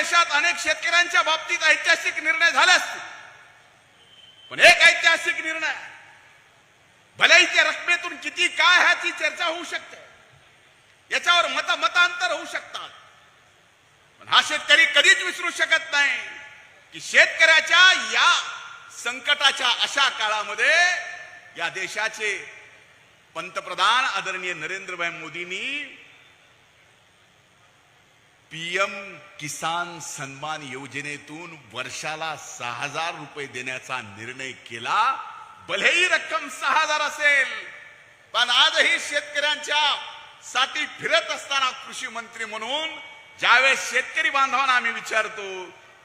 देशात अनेक शेतकऱ्यांच्या बाबतीत ऐतिहासिक निर्णय झाले असतील. पण एक ऐतिहासिक निर्णय भलेही त्या रकमेतून किती काय ह्याची चर्चा होऊ शकते. याच्यावर मत मतांतर होऊ शकतात. पण हा शेतकरी कधीच विसरू शकत नाही की शेतकऱ्याच्या या संकटाच्या अशा काळामध्ये या देशाचे पंतप्रधान आदरणीय नरेंद्रभाई मोदींनी पीएम किसान सन्मान योजनेतून वर्षाला सहा हजार रुपये देण्याचा निर्णय केला. भलेही रक्कम सहा हजार असेल पण आजही शेतकऱ्यांच्या साठी फिरत असताना कृषी मंत्री म्हणून ज्यावेळेस शेतकरी बांधवांना आम्ही विचारतो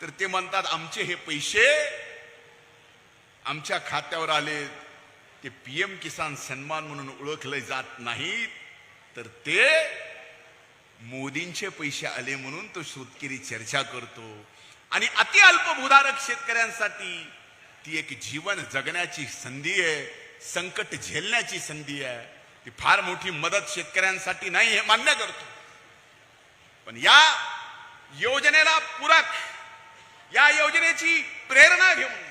तर ते म्हणतात आमचे हे पैसे आमच्या खात्यावर आले. ते पीएम किसान सन्मान म्हणून ओळखले जात नाहीत. तर ते मोदींचे पैसे आले म्हणून तो शेतकरी चर्चा करतो. आणि अति अल्पभूधारक शेतकऱ्यांसाठी ती एक जीवन जगण्याची संधी आहे संकट झेलण्याची संधी आहे. ती फार मोठी मदत शेतकऱ्यांसाठी नाही हे मान्य करतो. पण या योजनेला पूरक या योजनेची प्रेरणा घेऊन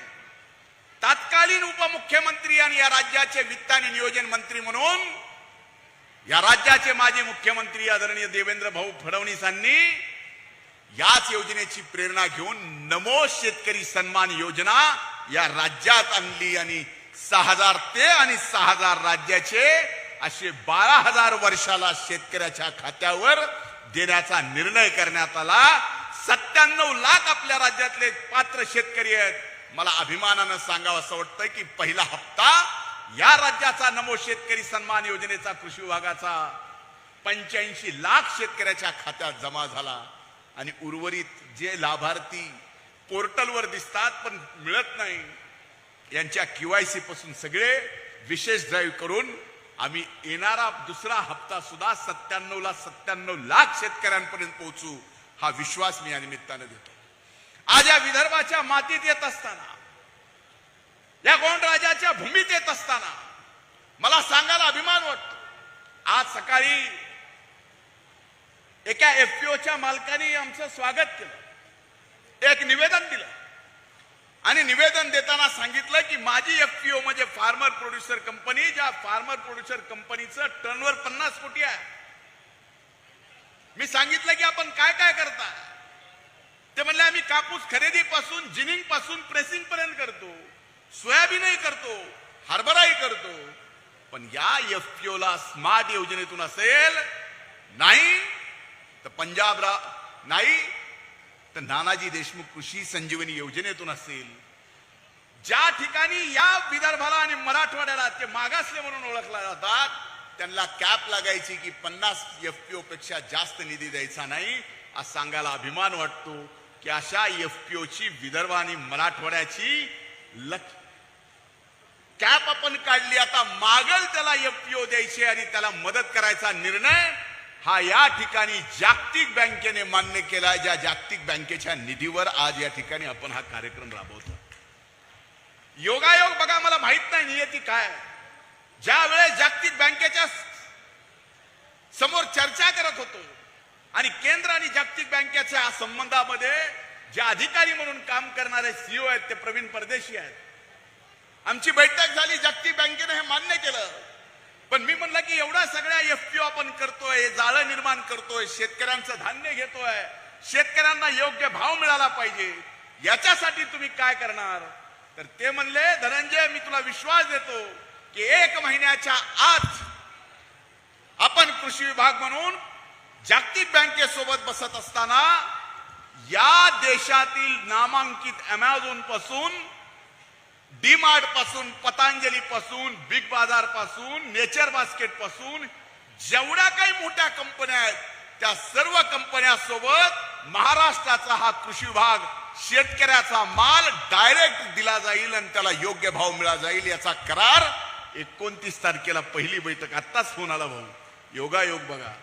तात्कालीन उपमुख्यमंत्री आणि या राज्याचे वित्त आणि नियोजन मंत्री म्हणून या राज्याचे माजी मुख्यमंत्री आदरणीय देवेंद्र भाऊ फडणवीसांनी याच योजनेची प्रेरणा घेऊन नमो शेतकरी सन्मान योजना या राज्यात आणली आणि सहा हजार ते आणि सहा हजार राज्याचे असे बारा हजार वर्षाला शेतकऱ्याच्या खात्यावर देण्याचा निर्णय करण्यात आला. सत्त्याण्णव लाख आपल्या राज्यातले पात्र शेतकरी आहेत. मला अभिमानानं सांगावं असं वाटतंय की पहिला हप्ता या राज्याचा नमो शेतकरी सन्मान योजनेचा कृषी विभागाचा पंच्याऐंशी लाख शेतकऱ्याच्या खात्यात जमा झाला. आणि उर्वरित जे लाभार्थी पोर्टलवर दिसतात पण मिळत नाही यांच्या केवायसी पासून सगळे विशेष ड्राईव्ह करून आम्ही येणारा दुसरा हप्ता सुद्धा सत्त्याण्णव ला सत्त्याण्णव लाख शेतकऱ्यांपर्यंत पोहोचू हा विश्वास मी या निमित्तानं देतो. आज या विदर्भाच्या मातीत येत असताना या गोंडराजाच्या भूमीत येत असताना मला सांगायला अभिमान वाटतो. आज सकाळी एका एफपीओच्या मालकाने आमचं स्वागत केलं. एक निवेदन दिलं. आणि निवेदन देताना सांगितलं की माझी एफपीओ म्हणजे फार्मर प्रोड्युसर कंपनी ज्या फार्मर प्रोड्युसर कंपनीचं टर्नवर पन्नास कोटी आहे. मी सांगितलं की आपण काय काय करता? ते म्हणले आम्ही कापूस खरेदीपासून जिनिंगपासून प्रेसिंग पर्यंत करतो. सोयाबीनही करतो हरभराही करतो पण या एफपीओला स्मार्ट योजनेतून असेल नाही तर पंजाब रा नाही तर नानाजी देशमुख कृषी संजीवनी योजनेतून असेल. ज्या ठिकाणी या विदर्भाला आणि मराठवाड्याला ते मागासले म्हणून ओळखला जातात त्यांना कॅप लागायची की पन्नास एफपीओ पेक्षा जास्त निधी द्यायचा नाही असं सांगायला अभिमान वाटतो की अशा एफपीओची विदर्भ आणि मराठवाड्याची लक्ष कॅप आपण काढली आता मागल त्याला एफपीओ द्यायचे आणि त्याला मदत करायचा निर्णय. हा या ठिकाणी जागतिक बँकेने मान्य केला ज्या जागतिक बँकेच्या निधीवर आज या ठिकाणी आपण हा कार्यक्रम राबवतो. योगायोग बघा मला माहीत नाही नियती काय. ज्या वेळेस जागतिक बँकेच्या समोर चर्चा करत होतो आणि केंद्र आणि जागतिक बँकेच्या संबंधामध्ये जे अधिकारी म्हणून काम करणारे सीओ आहेत ते प्रवीण परदेशी आहेत. आमची बैठक झाली जागतिक बँकेने हे मान्य केलं. पण मी म्हणलं की एवढा सगळ्या एफपीओ आपण करतोय जाळं निर्माण करतोय शेतकऱ्यांचं धान्य घेतोय शेतकऱ्यांना योग्य भाव मिळाला पाहिजे याच्यासाठी तुम्ही काय करणार? तर ते म्हणले धनंजय मी तुला विश्वास देतो की एक महिन्याच्या आत आपण कृषी विभाग म्हणून जागतिक बँकेसोबत बसत असताना या देशातील नामांकित अमेझॉनपासून डीमार्टपासून पतंजली पासून बिग बाजारपासून नेचर बास्केटपासून जेवढ्या काही मोठ्या कंपन्या आहेत त्या सर्व कंपन्यांसोबत महाराष्ट्राचा हा कृषी विभाग शेतकऱ्याचा माल डायरेक्ट दिला जाईल आणि त्याला योग्य भाव मिळा जाईल याचा करार एकोणतीस तारखेला पहिली बैठक आत्ताच होऊन आला भाऊ. योगायोग बघा.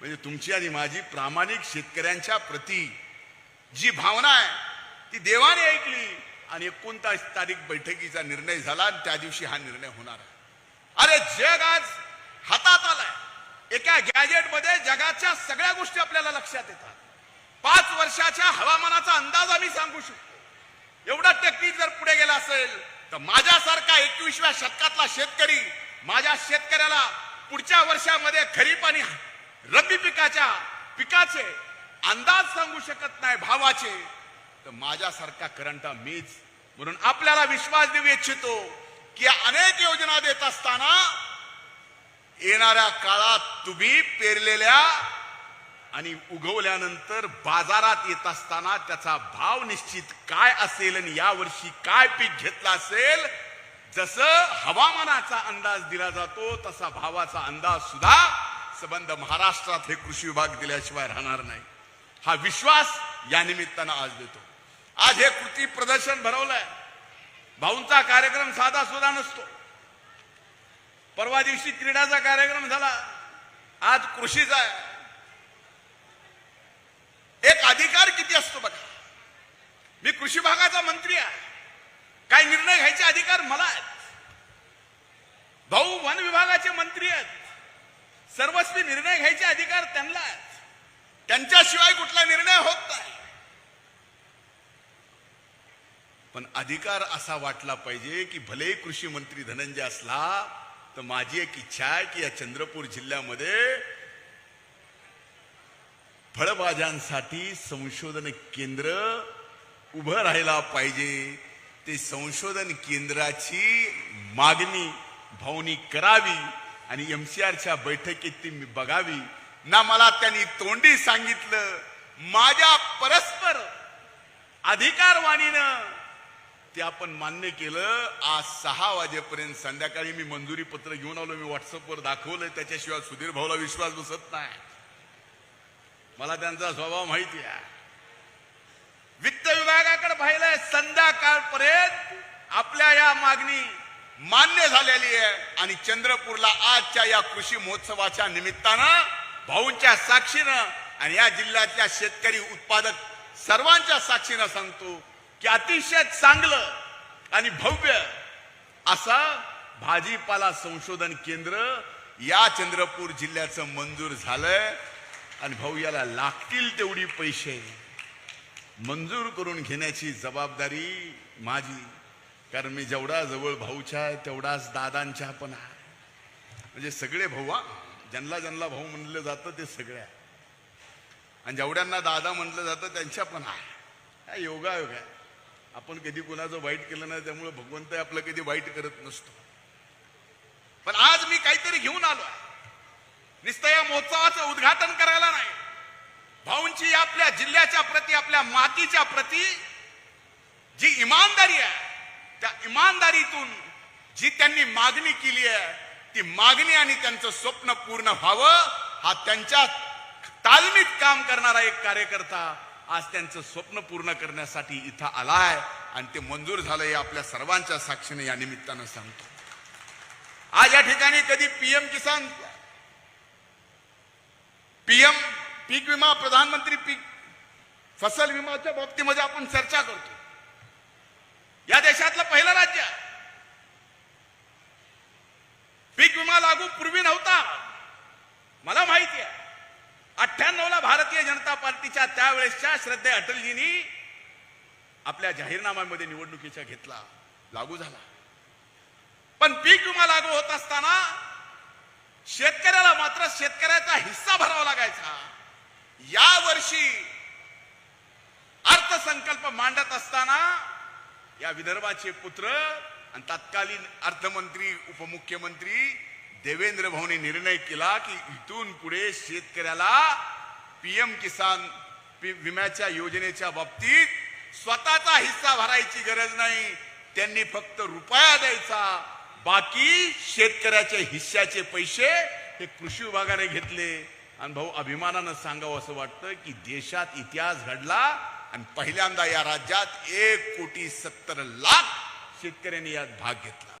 म्हणजे तुमची आणि माझी प्रामाणिक शेतकऱ्यांच्या प्रती जी भावना आहे ती देवाने ऐकली. आणि एकोणतास तारीख बैठकीचा निर्णय झाला आणि त्या दिवशी हा निर्णय होणार आहे. अरे जग आज हातात आलाय. एका गॅजेटमध्ये जगाच्या सगळ्या गोष्टी आपल्याला लक्षात येतात. पाच वर्षाच्या हवामानाचा अंदाज आम्ही सांगू शकतो. एवढा टेक्निक जर पुढे गेला असेल तर माझ्यासारखा एकविसव्या शतकातला शेतकरी माझ्या शेतकऱ्याला पुढच्या वर्षामध्ये खरीप आणि रब्बी पिकाच्या पिकाचे अंदाज सांगू शकत नाही भावाचे. तर माझ्यासारखा करंटा मीच. म्हणून आपल्याला विश्वास देऊ इच्छितो की अनेक योजना देत असताना येणाऱ्या काळात तुम्ही पेरलेल्या आणि उगवल्यानंतर बाजारात येत असताना त्याचा भाव निश्चित काय असेल आणि यावर्षी काय पीक घेतलं असेल जसं हवामानाचा अंदाज दिला जातो तसा भावाचा अंदाज सुद्धा संबंध महाराष्ट्रात हे कृषी विभाग दिल्याशिवाय राहणार नाही. हा विश्वास या निमित्तानं आज देतो. आज हे कृती प्रदर्शन भरवलंय. भाऊंचा कार्यक्रम साधा सुद्धा नसतो. परवा दिवशी क्रीडाचा कार्यक्रम झाला. आज कृषीचा आहे. एक अधिकार किती असतो बघा. मी कृषी भागाचा मंत्री आहे. काय निर्णय घ्यायचे अधिकार मला आहेत. भाऊ वन विभागाचे मंत्री आहेत. सर्वस्वी निर्णय घ्यायचे अधिकार त्यांना आहेत. त्यांच्याशिवाय कुठला निर्णय होत नाही. पण अधिकार असा वाटला पाहिजे की भलेही कृषी मंत्री धनंजय असला तर माझी एक इच्छा आहे की या चंद्रपूर जिल्ह्यामध्ये फळभाज्यांसाठी संशोधन केंद्र उभं राहायला पाहिजे. ते संशोधन केंद्राची मागणी भावनी करावी आणि एम सी आरच्या बैठकीत ती मी बघावी. ना मला त्यांनी तोंडी सांगितलं माझ्या परस्पर अधिकारवाणीनं ते आपण मान्य केलं. आज सहा वाजेपर्यंत संध्याकाळी मी मंजुरी पत्र घेऊन आलो. मी व्हॉट्सअपवर दाखवलंय. त्याच्याशिवाय सुधीर भाऊला विश्वास बसत नाही. मला त्यांचा स्वभाव माहिती आहे. वित्त विभागाकडे पाहिलंय संध्याकाळपर्यंत आपल्या या मागणी मान्य झालेली आहे. आणि चंद्रपूरला आजच्या या कृषी महोत्सवाच्या निमित्तानं भाऊंच्या साक्षीनं आणि या जिल्ह्यातल्या शेतकरी उत्पादक सर्वांच्या साक्षीनं सांगतो की अतिशय चांगलं आणि भव्य असा भाजीपाला संशोधन केंद्र या चंद्रपूर जिल्ह्याचं मंजूर झालंय. आणि भाऊ याला लागतील तेवढी पैसे. मंजूर करून घेण्याची जबाबदारी माझी. कारण मी जेवढा जवळ भाऊच्या आहे तेवढाच दादांच्या पण आहे. म्हणजे सगळे भाऊ हा. ज्यांना ज्यांना भाऊ म्हणलं जातं ते सगळ्या आणि जेवढ्यांना दादा म्हटलं जातं त्यांच्या पण आहे. योगायोग आहे. आपण कधी कुणाचं वाईट केलं नाही त्यामुळे भगवंत आपलं कधी वाईट करत नसतो. पण आज मी काहीतरी घेऊन आलो आहे. नुसतं या महोत्सवाचं उद्घाटन करायला नाही. भाऊंची आपल्या जिल्ह्याच्या प्रती आपल्या मातीच्या प्रती जी इमानदारी आहे त्या इमानदारीतून जी त्यांनी मागणी केली आहे ती मागणी आणि त्यांचं स्वप्न पूर्ण व्हावं हा त्यांच्या तालमीत काम करणारा एक कार्यकर्ता आज त्यांचं स्वप्न पूर्ण करण्यासाठी इथं आलाय आणि ते मंजूर झालं हे आपल्या सर्वांच्या साक्षीने या निमित्तानं सांगतो. आज या ठिकाणी कधी पीएम किसान पीएम पीक विमा प्रधानमंत्री पीक फसल विमाच्या बाबतीमध्ये आपण चर्चा करतो. या देशातलं पहिलं राज्य आहे. पीक विमा लागू पूर्वी नव्हता. मला माहिती आहे. अठ्ठ्याण्णव जनता पार्टीच्या त्यावेळेसच्या श्रद्धे अटलजींनी आपल्या जाहीरनाम्यामध्ये निवडणुकीच्या घेतला. लागू झाला. पण पीक विमा लागू होत असताना शेतकऱ्याला मात्र शेतकऱ्याचा हिस्सा भरावा लागायचा. या वर्षी अर्थसंकल्प मांडत असताना या विदर्भाचे पुत्र आणि तत्कालीन अर्थमंत्री उपमुख्यमंत्री देवेंद्र भाऊने निर्णय केला की इथून पुढे शेतकऱ्याला पीएम किसान पी- विम्याच्या योजनेच्या बाबतीत स्वतःचा हिस्सा भरायची गरज नाही. त्यांनी फक्त रुपया द्यायचा. बाकी शेतकऱ्याच्या हिस्साचे पैसे हे कृषी विभागाने घेतले. आणि भाऊ अभिमानानं सांगावं असं वाटतं की देशात इतिहास घडला आणि पहिल्यांदा या राज्यात एक कोटी सत्तर लाख शेतकऱ्यांनी यात भाग घेतला.